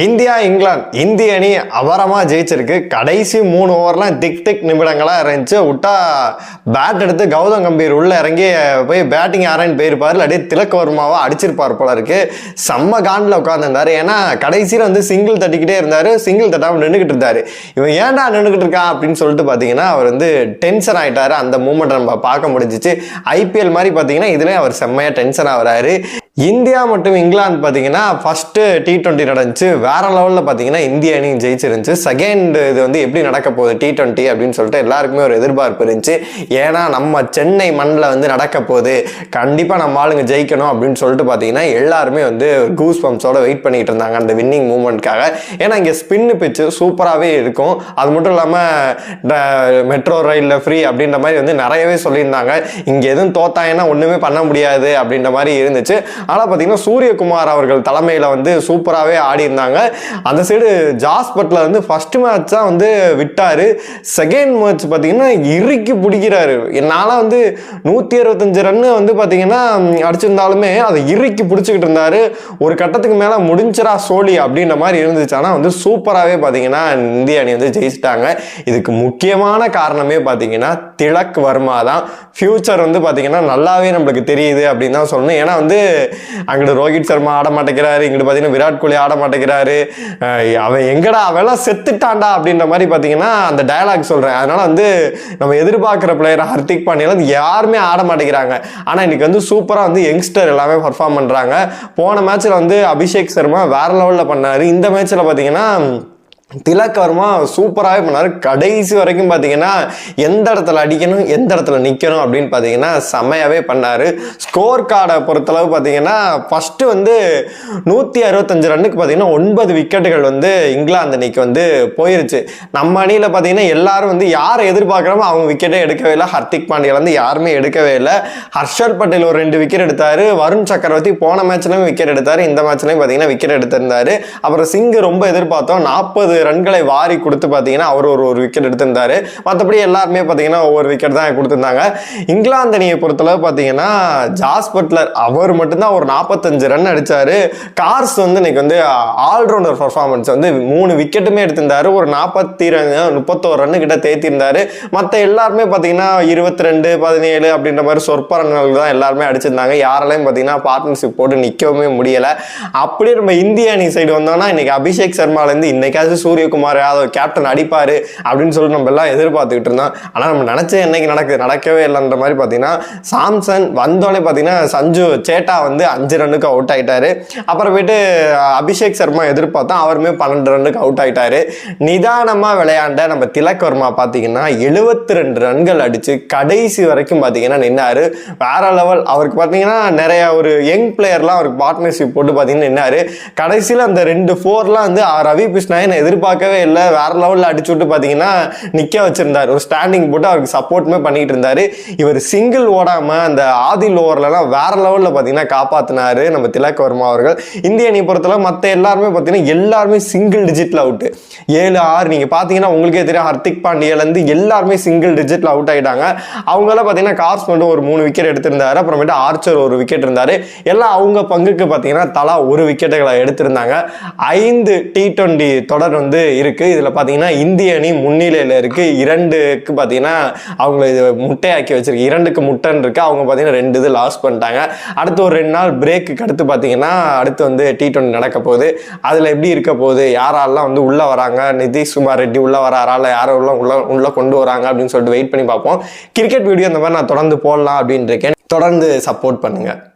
India England இந்திய அணி அபாரமாக ஜெயிச்சிருக்கு. கடைசி மூணு ஓவர்லாம் திக் திக் நிமிடங்களாக இருந்துச்சு. விட்டா பேட் எடுத்து கௌதம் கம்பீர் உள்ளே இறங்கி போய் பேட்டிங் யாரான்னு போயிருப்பார் இல்லாட்டி திலக் வர்மாவா அடிச்சிருப்பார் போல இருக்கு. செம்ம காண்டில் உட்காந்துருந்தாரு ஏன்னா கடைசியில் வந்து சிங்கிள் தட்டிக்கிட்டே இருந்தார். சிங்கிள் தட்டாமல் நின்றுக்கிட்டு இருந்தார். இவன் ஏன்டா நின்றுக்கிட்டு இருக்கான் அப்படின்னு சொல்லிட்டு பார்த்தீங்கன்னா அவர் வந்து டென்ஷன் ஆகிட்டார் அந்த மூமெண்ட் நம்ம பார்க்க முடிஞ்சிச்சு. ஐபிஎல் மாதிரி பார்த்தீங்கன்னா இதுலேயும் அவர் செம்மையாக டென்ஷன் ஆகிறாரு. இந்தியா மற்றும் இங்கிலாந்து பார்த்தீங்கன்னா ஃபஸ்ட்டு டி டுவெண்ட்டி நடந்துச்சு. வேற லெவலில் பார்த்தீங்கன்னா இந்திய அணி ஜெயிச்சிருந்துச்சு. செகண்ட் இது வந்து எப்படி நடக்க போகுது டி டுவெண்ட்டி அப்படின்னு சொல்லிட்டு எல்லாருக்குமே ஒரு எதிர்பார்ப்பு இருந்துச்சு. ஏன்னா நம்ம சென்னை மண்ணில் வந்து நடக்க போகுது. கண்டிப்பாக நம்ம ஆளுங்க ஜெயிக்கணும் அப்படின்னு சொல்லிட்டு பார்த்தீங்கன்னா எல்லாருமே வந்து கூஸ் பம்ப்ஸோட வெயிட் பண்ணிட்டு இருந்தாங்க அந்த வின்னிங் மூமெண்ட்காக ஏன்னா இங்கே ஸ்பின்னு பிச்சு சூப்பராகவே இருக்கும். அது மட்டும் இல்லாமல் மெட்ரோ ரயிலில் ஃப்ரீ அப்படின்ற மாதிரி வந்து நிறையவே சொல்லியிருந்தாங்க. இங்கே எதுவும் தோத்தாங்கன்னா ஒன்றுமே பண்ண முடியாது அப்படின்ற மாதிரி இருந்துச்சு. ஆனால் பார்த்தீங்கன்னா சூரியகுமார் அவர்கள் தலைமையில் வந்து சூப்பராகவே ஆடியிருந்தாங்க. அந்த சைடு ஜாஸ் பட்லர் வந்து ஃபர்ஸ்ட் மேட்ச் தான் வந்து விட்டார். செகண்ட் மேட்ச் பார்த்தீங்கன்னா இறுக்கி பிடிக்கிறாரு. என்னால் வந்து நூற்றி அறுபத்தஞ்சு ரன்னு வந்து பார்த்தீங்கன்னா அடிச்சிருந்தாலுமே அதை இறுக்கி பிடிச்சிக்கிட்டு இருந்தார். ஒரு கட்டத்துக்கு மேலே முடிஞ்சிரா சோழி அப்படின்ற மாதிரி இருந்துச்சு. ஆனால் வந்து சூப்பராகவே பார்த்தீங்கன்னா இந்திய அணி வந்து ஜெயிச்சிட்டாங்க. இதுக்கு முக்கியமான காரணமே பார்த்தீங்கன்னா திலக் வர்மா தான். ஃப்யூச்சர் வந்து பார்த்தீங்கன்னா நல்லாவே நம்மளுக்கு தெரியுது அப்படின்னு தான் சொல்லணும். ஏன்னா வந்து அங்கிட்டு ரோஹித் சர்மா ஆட மாட்டேங்கிறாரு. இங்கிட்டு பார்த்தீங்கன்னா விராட் கோலி ஆட மாட்டேங்கிறாரு. அவன் எங்கடா அவெல்லாம் செத்துட்டான்டா அப்படின்ற மாதிரி பார்த்தீங்கன்னா அந்த டயலாக் சொல்கிறேன் அதனால் வந்து நம்ம எதிர்பார்க்குற பிளேயர் ஹர்திக் பாண்டியெல்லாம் வந்து யாருமே ஆட மாட்டேங்கிறாங்க. ஆனால் இன்னைக்கு வந்து சூப்பராக வந்து யங்ஸ்டர் எல்லாமே பர்ஃபார்ம் பண்ணுறாங்க போன மேட்ச்சில் வந்து அபிஷேக் சர்மா வேற லெவலில் பண்ணார். இந்த மேட்ச்சில் பார்த்தீங்கன்னா திலக்கர்மா சூப்பராகவே பண்ணார். கடைசி வரைக்கும் பார்த்தீங்கன்னா எந்த இடத்துல அடிக்கணும் எந்த இடத்துல நிற்கணும் அப்படின்னு பார்த்தீங்கன்னா செம்மையாகவே பண்ணார். ஸ்கோர் கார்டை பொறுத்தளவு பார்த்தீங்கன்னா ஃபஸ்ட்டு வந்து நூற்றி அறுபத்தஞ்சு ரன்னுக்கு பார்த்தீங்கன்னா ஒன்பது விக்கெட்டுகள் வந்து இங்கிலாந்து அன்னைக்கு வந்து போயிருச்சு. நம்ம அணியில் பார்த்தீங்கன்னா எல்லாரும் வந்து யாரை எதிர்பார்க்குறோமோ அவங்க விக்கெட்டே எடுக்கவே இல்லை. ஹர்திக் பாண்டியா வந்து யாருமே எடுக்கவே இல்லை. ஹர்ஷல் பட்டேல் ஒரு ரெண்டு விக்கெட் எடுத்தார். வருண் சக்கரவர்த்தி போன மேட்ச்லையும் விக்கெட் எடுத்தார். இந்த மேட்ச்லையும் பார்த்தீங்கன்னா விக்கெட் எடுத்திருந்தார். அப்புறம் சிங்கு ரொம்ப எதிர்பார்த்தோம். நாற்பது ரன்களை வாரி கொடுத்து பார்த்தீங்கன்னா அவர் ஒரு ஒரு விக்கெட் எடுத்திருந்தாரு. மற்றபடி எல்லாருமே பார்த்தீங்கன்னா ஒவ்வொரு விக்கெட் தான் கொடுத்துருந்தாங்க. இங்கிலாந்து அணியை பொறுத்தளவு பார்த்தீங்கன்னா ஜாஸ் பட்லர் அவர் மட்டும்தான் ஒரு நாற்பத்தஞ்சு ரன் அடித்தார் கார்ஸ் வந்து இன்னைக்கு வந்து ஆல்ரவுண்டர் பர்ஃபார்மன்ஸ் வந்து மூணு விக்கெட்டுமே எடுத்திருந்தாரு. ஒரு நாற்பத்தி ரன் முப்பத்தோரு ரன்னு கிட்ட தேத்திருந்தாரு. மற்ற எல்லாருமே பார்த்தீங்கன்னா இருபத்தி ரெண்டு பதினேழு அப்படின்ற மாதிரி சொற்ப ரன்கள் தான் எல்லாருமே அடிச்சிருந்தாங்க. யாராலையும் பார்த்தீங்கன்னா பார்ட்னர்ஷிப் போட்டு நிற்கவுமே முடியலை. அப்படியே நம்ம இந்திய அணி சைடு வந்தோம்னா இன்னைக்கு அபிஷேக் சர்மாலேருந்து இன்னைக்காச்சும் சூரியகுமார் யாதவ் கேப்டன் அடிப்பார் அப்படின்னு சொல்லிட்டு நம்ம எல்லாம் எதிர்பார்த்துக்கிட்டு இருந்தோம். ஆனால் நம்ம நினச்ச என்னைக்கு நடக்குது? நடக்கவே இல்லைன்ற மாதிரி பார்த்தீங்கன்னா சாம்சன் வந்தோடனே பார்த்தீங்கன்னா சஞ்சு சேட்டா வந்து அஞ்சு ரன்னுக்கு அவுட் ஆகிட்டாரு அப்புறம் போயிட்டு அபிஷேக் சர்மா எதிர்பார்த்தோம் அவருமே பன்னெண்டு ரன்னுக்கு அவுட் ஆகிட்டார் நிதானமாக விளையாண்ட நம்ம திலக் வர்மா பார்த்தீங்கன்னா எழுபத்தி ரெண்டு ரன்கள் அடித்து கடைசி வரைக்கும் பார்த்தீங்கன்னா நின்னார். வேற லெவல் அவருக்கு பார்த்தீங்கன்னா நிறைய ஒரு யங் பிளேயர்லாம் அவருக்கு பார்ட்னர்ஷிப் போட்டு பார்த்தீங்கன்னா நின்னார். கடைசியில் அந்த ரெண்டு ஃபோர்லாம் வந்து ஆ, ரவி எதிர்ப்பு எதிர்பார்க்கவே இல்லை. வேற லெவலில் அடிச்சு விட்டு பார்த்தீங்கன்னா நிற்க வச்சிருந்தார். ஒரு ஸ்டாண்டிங் போட்டு அவருக்கு சப்போர்ட்டுமே பண்ணிட்டு இருந்தாரு. இவர் சிங்கிள் ஓடாம அந்த ஆதில் ஓவர்லலாம் வேற லெவலில் பார்த்தீங்கன்னா காப்பாத்தினாரு நம்ம திலக் வர்மா அவர்கள். இந்திய அணி பொறுத்தளவு மற்ற எல்லாருமே பார்த்தீங்கன்னா எல்லாருமே சிங்கிள் டிஜிட்ல அவுட்டு ஏழு ஆறு நீங்க பார்த்தீங்கன்னா உங்களுக்கே தெரியும் ஹர்திக் பாண்டியாலேருந்து எல்லாருமே சிங்கிள் டிஜிட்ல அவுட் ஆகிட்டாங்க அவங்களாம் பார்த்தீங்கன்னா கார்ஸ் மட்டும் ஒரு மூணு விக்கெட் எடுத்திருந்தாரு. அப்புறமேட்டு ஆர்ச்சர் ஒரு விக்கெட் இருந்தாரு. எல்லாம் அவங்க பங்குக்கு பார்த்தீங்கன்னா தலா ஒரு விக்கெட்டுகளை எடுத்திருந்தாங்க. ஐந்து டி டுவெண்ட்டி தொடர் வந்து இருக்கு. இதுல பார்த்தீங்கன்னா இந்திய அணி முன்னிலையில் இருக்கு. இரண்டுக்கு பார்த்தீங்கன்னா அவங்கள இது முட்டையாக்கி வச்சிருக்கு. இரண்டுக்கு முட்டைன்னு இருக்கு. அவங்க பார்த்தீங்கன்னா ரெண்டு இது லாஸ் பண்ணிட்டாங்க. அடுத்து ஒரு ரெண்டு நாள் பிரேக்கு அடுத்து பார்த்தீங்கன்னா அடுத்து வந்து டி டுவெண்ட்டி நடக்க போகுது. அதில் எப்படி இருக்க போகுது? யாரெல்லாம் வந்து உள்ளே வராங்க? நிதிஷ்குமார் ரெட்டி உள்ளே வராரா? இல்லை யாரை உள்ள உள்ள உள்ள கொண்டு வராங்க? அப்படின்னு சொல்லிட்டு வெயிட் பண்ணி பார்ப்போம். கிரிக்கெட் வீடியோ இந்த மாதிரி நான் தொடர்ந்து போடலாம் அப்படின்னு இருக்கேன். தொடர்ந்து சப்போர்ட் பண்ணுங்க.